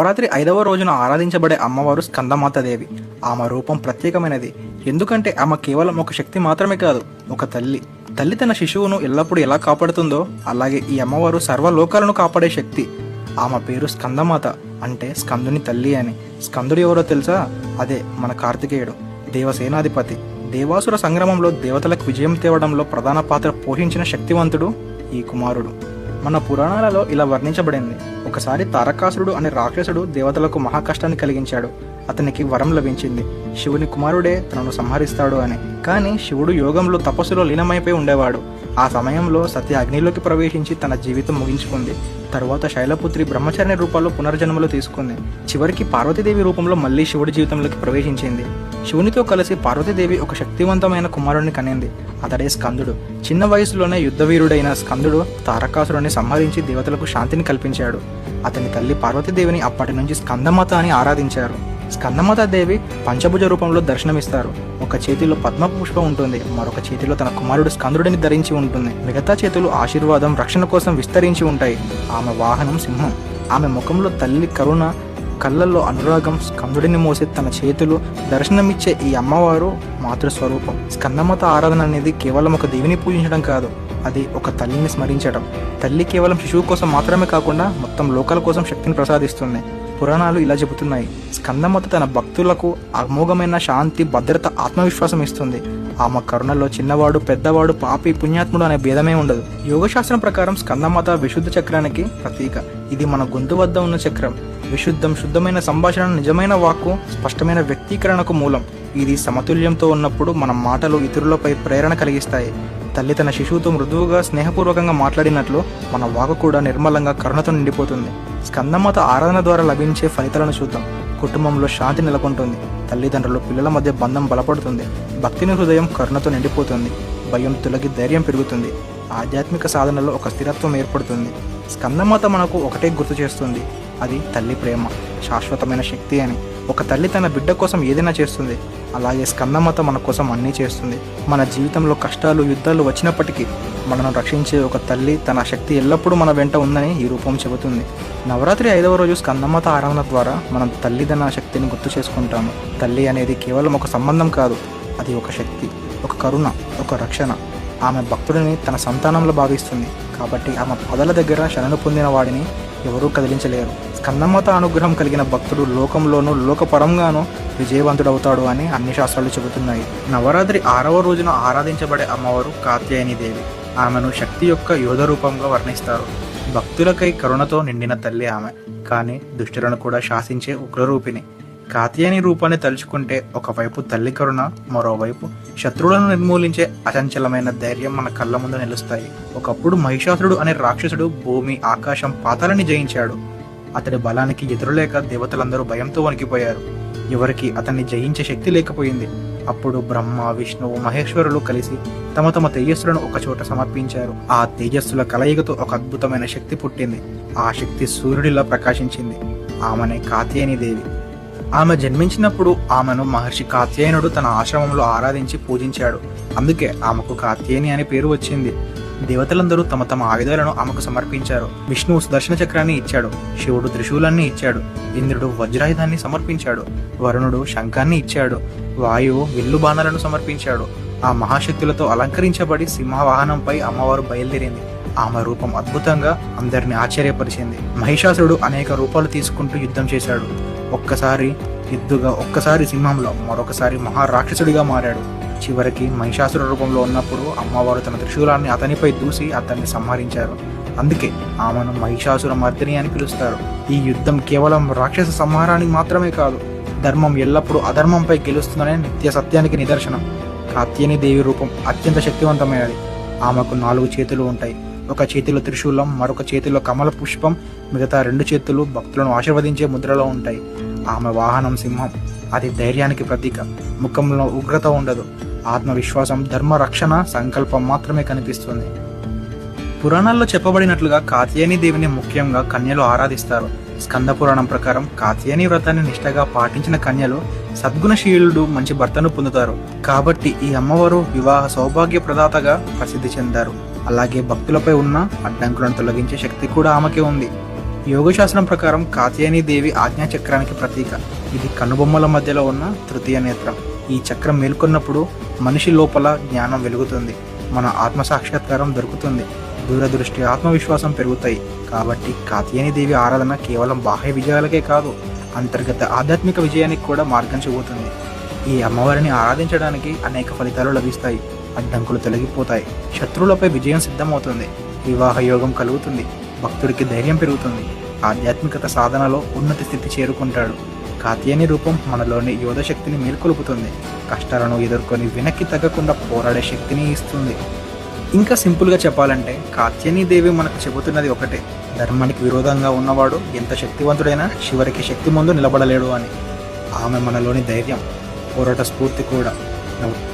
నవరాత్రి ఐదవ రోజున ఆరాధించబడే అమ్మవారు స్కందమాతదేవి. ఆమె రూపం ప్రత్యేకమైనది. ఎందుకంటే ఆమె కేవలం ఒక శక్తి మాత్రమే కాదు ఒక తల్లి. తల్లి తన శిశువును ఎల్లప్పుడూ ఎలా కాపాడుతుందో అలాగే ఈ అమ్మవారు సర్వలోకాలను కాపాడే శక్తి. ఆమె పేరు స్కందమాత అంటే స్కందుని తల్లి అని. స్కందుడు ఎవరో తెలుసా? అదే మన కార్తికేయుడు దేవసేనాధిపతి. దేవాసుర సంగ్రామంలో దేవతలకు విజయం తేవడంలో ప్రధాన పాత్ర పోషించిన శక్తివంతుడు ఈ కుమారుడు. మన పురాణాలలో ఇలా వర్ణించబడింది. ఒకసారి తారకాసురుడు అనే రాక్షసుడు దేవతలకు మహాకష్టాన్ని కలిగించాడు. అతనికి వరం లభించింది. శివుని కుమారుడే తనను సంహరిస్తాడు అని. కానీ శివుడు యోగంలో తపస్సులో లీనమైపోయి ఉండేవాడు. ఆ సమయంలో సత్య అగ్నిలోకి ప్రవేశించి తన జీవితం ముగించుకుంది. తరువాత శైలపుత్రి బ్రహ్మచారిణి రూపంలో పునర్జన్మలు తీసుకుంది. చివరికి పార్వతీదేవి రూపంలో మళ్ళీ శివుడి జీవితంలోకి ప్రవేశించింది. శివునితో కలిసి పార్వతీదేవి ఒక శక్తివంతమైన కుమారుడిని కనింది. అతడే స్కందుడు. చిన్న వయసులోనే యుద్ధవీరుడైన స్కందుడు తారకాసురుని సంహరించి దేవతలకు శాంతిని కల్పించాడు. అతని తల్లి పార్వతీదేవిని అప్పటి నుంచి స్కందమాత అని ఆరాధించారు. స్కందమాతాదేవి పంచభుజ రూపంలో దర్శనమిస్తారు. ఒక చేతిలో పద్మ పుష్పం ఉంటుంది. మరొక చేతిలో తన కుమారుడు స్కందుడిని ధరించి ఉంటుంది. మిగతా చేతులు ఆశీర్వాదం రక్షణ కోసం విస్తరించి ఉంటాయి. ఆమె వాహనం సింహం. ఆమె ముఖంలో తల్లి కరుణ కళ్ళల్లో అనురాగం స్కందుడిని మోసే తన చేతులు దర్శనమిచ్చే ఈ అమ్మవారు మాతృస్వరూపం. స్కందమాత ఆరాధన అనేది కేవలం ఒక దేవిని పూజించడం కాదు. అది ఒక తల్లిని స్మరించడం. తల్లి కేవలం శిశువు కోసం మాత్రమే కాకుండా మొత్తం లోకాల కోసం శక్తిని ప్రసాదిస్తుంది. పురాణాలు ఇలా చెబుతున్నాయి. స్కందమత తన భక్తులకు అమోఘమైన శాంతి భద్రత ఆత్మవిశ్వాసం ఇస్తుంది. ఆమె కరుణలో చిన్నవాడు పెద్దవాడు పాపి పుణ్యాత్ముడు అనే భేదమే ఉండదు. యోగశాస్త్రం ప్రకారం స్కందమాత విశుద్ధ చక్రానికి ప్రతీక. ఇది మన గొంతు వద్ద ఉన్న చక్రం. విశుద్ధం శుద్ధమైన సంభాషణ నిజమైన వాక్కు స్పష్టమైన వ్యక్తీకరణకు మూలం. ఇది సమతుల్యంతో ఉన్నప్పుడు మన మాటలు ఇతరులపై ప్రేరణ కలిగిస్తాయి. తల్లి తన శిశువుతో మృదువుగా స్నేహపూర్వకంగా మాట్లాడినట్లు మన వాకు కూడా నిర్మలంగా కరుణతో నిండిపోతుంది. స్కందమాత ఆరాధన ద్వారా లభించే ఫలితాలను చూద్దాం. కుటుంబంలో శాంతి నెలకొంటుంది. తల్లిదండ్రులు పిల్లల మధ్య బంధం బలపడుతుంది. భక్తిని హృదయం కరుణతో నిండిపోతుంది. భయం తొలగి ధైర్యం పెరుగుతుంది. ఆధ్యాత్మిక సాధనలో ఒక స్థిరత్వం ఏర్పడుతుంది. స్కందమాత మనకు ఒకటే గుర్తు చేస్తుంది. అది తల్లి ప్రేమ. శాశ్వతమైన శక్తి అని. ఒక తల్లి తన బిడ్డ కోసం ఏదైనా చేస్తుంది. అలాగే స్కందమాత మన కోసం అన్నీ చేస్తుంది. మన జీవితంలో కష్టాలు యుద్ధాలు వచ్చినప్పటికీ మనను రక్షించే ఒక తల్లి తన శక్తి ఎల్లప్పుడూ మన వెంట ఉందని ఈ రూపం చెబుతుంది. నవరాత్రి ఐదవ రోజు స్కందమాత ఆరాధన ద్వారా మనం తల్లిదన శక్తిని గుర్తు చేసుకుంటాము. తల్లి అనేది కేవలం ఒక సంబంధం కాదు అది ఒక శక్తి ఒక కరుణ ఒక రక్షణ. ఆమె భక్తుడిని తన సంతానంలో భావిస్తుంది. కాబట్టి ఆమె పదల దగ్గర శరణు పొందిన వాడిని ఎవరూ కదిలించలేరు. స్కందమాత అనుగ్రహం కలిగిన భక్తుడు లోకంలోనూ లోకపరంగానూ విజయవంతుడవుతాడు అని అన్ని శాస్త్రాలు చెబుతున్నాయి. నవరాత్రి ఆరవ రోజున ఆరాధించబడే అమ్మవారు కాత్యాయని దేవి ఆమెను శక్తి యొక్క యోధ రూపంగా వర్ణిస్తారు. భక్తులకై కరుణతో నిండిన తల్లి ఆమె. కానీ దుష్టులను కూడా శాసించే ఉగ్రరూపిణి. కాత్యాయని రూపాన్ని తలుచుకుంటే ఒకవైపు తల్లి కరుణ మరోవైపు శత్రువులను నిర్మూలించే అచంచలమైన ధైర్యం మన కళ్ళ ముందు నిలుస్తాయి. ఒకప్పుడు మహిషాసురుడు అనే రాక్షసుడు భూమి ఆకాశం పాతాలని జయించాడు. అతడి బలానికి ఎదురులేక దేవతలందరూ భయంతో వణికిపోయారు. ఎవరికి అతన్ని జయించే శక్తి లేకపోయింది. అప్పుడు బ్రహ్మ విష్ణువు మహేశ్వరులు కలిసి తమ తమ తేజస్సులను ఒకచోట సమర్పించారు. ఆ తేజస్సుల కలయికతో ఒక అద్భుతమైన శక్తి పుట్టింది. ఆ శక్తి సూర్యుడిలా ప్రకాశించింది. ఆమెనే కాత్యాయని దేవి. ఆమె జన్మించినప్పుడు ఆమెను మహర్షి కాత్యాయనుడు తన ఆశ్రమంలో ఆరాధించి పూజించాడు. అందుకే ఆమెకు కాత్యాయని అనే పేరు వచ్చింది. దేవతలందరూ తమ తమ ఆయుధాలను ఆమెకు సమర్పించారు. విష్ణువు సుదర్శన చక్రాన్ని ఇచ్చాడు. శివుడు త్రిశూలాన్ని ఇచ్చాడు. ఇంద్రుడు వజ్రాయుధాన్ని సమర్పించాడు. వరుణుడు శంఖాన్ని ఇచ్చాడు. వాయువు విల్లు బాణాలను సమర్పించాడు. ఆ మహాశక్తులతో అలంకరించబడి సింహవాహనంపై అమ్మవారు బయలుదేరింది. ఆమె రూపం అద్భుతంగా అందరిని ఆశ్చర్యపరిచింది. మహిషాసురుడు అనేక రూపాలు తీసుకుంటూ యుద్ధం చేశాడు. ఒక్కసారి ఎద్దుగా ఒక్కసారి సింహంలో మరొకసారి మహారాక్షసుడిగా మారాడు. చివరికి మహిషాసుర రూపంలో ఉన్నప్పుడు అమ్మవారు తన త్రిశూలాన్ని అతనిపై దూసి అతన్ని సంహరించారు. అందుకే ఆమెను మహిషాసుర మర్దిని అని పిలుస్తారు. ఈ యుద్ధం కేవలం రాక్షస సంహారానికి మాత్రమే కాదు ధర్మం ఎల్లప్పుడూ అధర్మంపై గెలుస్తుందనే నిత్య సత్యానికి నిదర్శనం. కాత్యని దేవి రూపం అత్యంత శక్తివంతమైనది. ఆమెకు నాలుగు చేతులు ఉంటాయి. ఒక చేతిలో త్రిశూలం మరొక చేతిలో కమల పుష్పం మిగతా రెండు చేతులు భక్తులను ఆశీర్వదించే ముద్రలో ఉంటాయి. ఆమె వాహనం సింహం. అది ధైర్యానికి ప్రతీక. ముఖంలో ఉగ్రత ఉండదు. ఆత్మవిశ్వాసం ధర్మ రక్షణ సంకల్పం మాత్రమే కనిపిస్తుంది. పురాణాల్లో చెప్పబడినట్లుగా కాత్యాయని దేవిని ముఖ్యంగా కన్యలు ఆరాధిస్తారు. స్కంద పురాణం ప్రకారం కాత్యాయని వ్రతాన్ని నిష్టగా పాటించిన కన్యలు సద్గుణశీలుడు మంచి భర్తను పొందుతారు. కాబట్టి ఈ అమ్మవారు వివాహ సౌభాగ్య ప్రదాతగా ప్రసిద్ధి చెందారు. అలాగే భక్తులపై ఉన్న అడ్డంకులను తొలగించే శక్తి కూడా ఆమెకే ఉంది. యోగశాస్త్రం ప్రకారం కాత్యాయని దేవి ఆజ్ఞా చక్రానికి ప్రతీక. ఇది కనుబొమ్మల మధ్యలో ఉన్న తృతీయ నేత్రం. ఈ చక్రం మేల్కొన్నప్పుడు మనిషి లోపల జ్ఞానం వెలుగుతుంది. మన ఆత్మ సాక్షాత్కారం దొరుకుతుంది. దూరదృష్టి ఆత్మవిశ్వాసం పెరుగుతాయి. కాబట్టి కాత్యాయని దేవి ఆరాధన కేవలం బాహ్య విజయాలకే కాదు అంతర్గత ఆధ్యాత్మిక విజయానికి కూడా మార్గం చూపుతుంది. ఈ అమ్మవారిని ఆరాధించడానికి అనేక ఫలితాలు లభిస్తాయి. అడ్డంకులు తొలగిపోతాయి. శత్రువులపై విజయం సిద్ధమవుతుంది. వివాహ యోగం కలుగుతుంది. భక్తుడికి ధైర్యం పెరుగుతుంది. ఆధ్యాత్మికత సాధనలో ఉన్నతి స్థితి చేరుకుంటాడు. కాత్యాయని రూపం మనలోని యోధ శక్తిని మేల్కొలుపుతుంది. కష్టాలను ఎదుర్కొని వెనక్కి తగ్గకుండా పోరాడే శక్తిని ఇస్తుంది. ఇంకా సింపుల్గా చెప్పాలంటే కాత్యాయని దేవి మనకు చెబుతున్నది ఒకటే. ధర్మానికి విరోధంగా ఉన్నవాడు ఎంత శక్తివంతుడైనా చివరికి శక్తి ముందు నిలబడలేడు అని. ఆమె మనలోని ధైర్యం పోరాట స్ఫూర్తి కూడా. నవ్వు-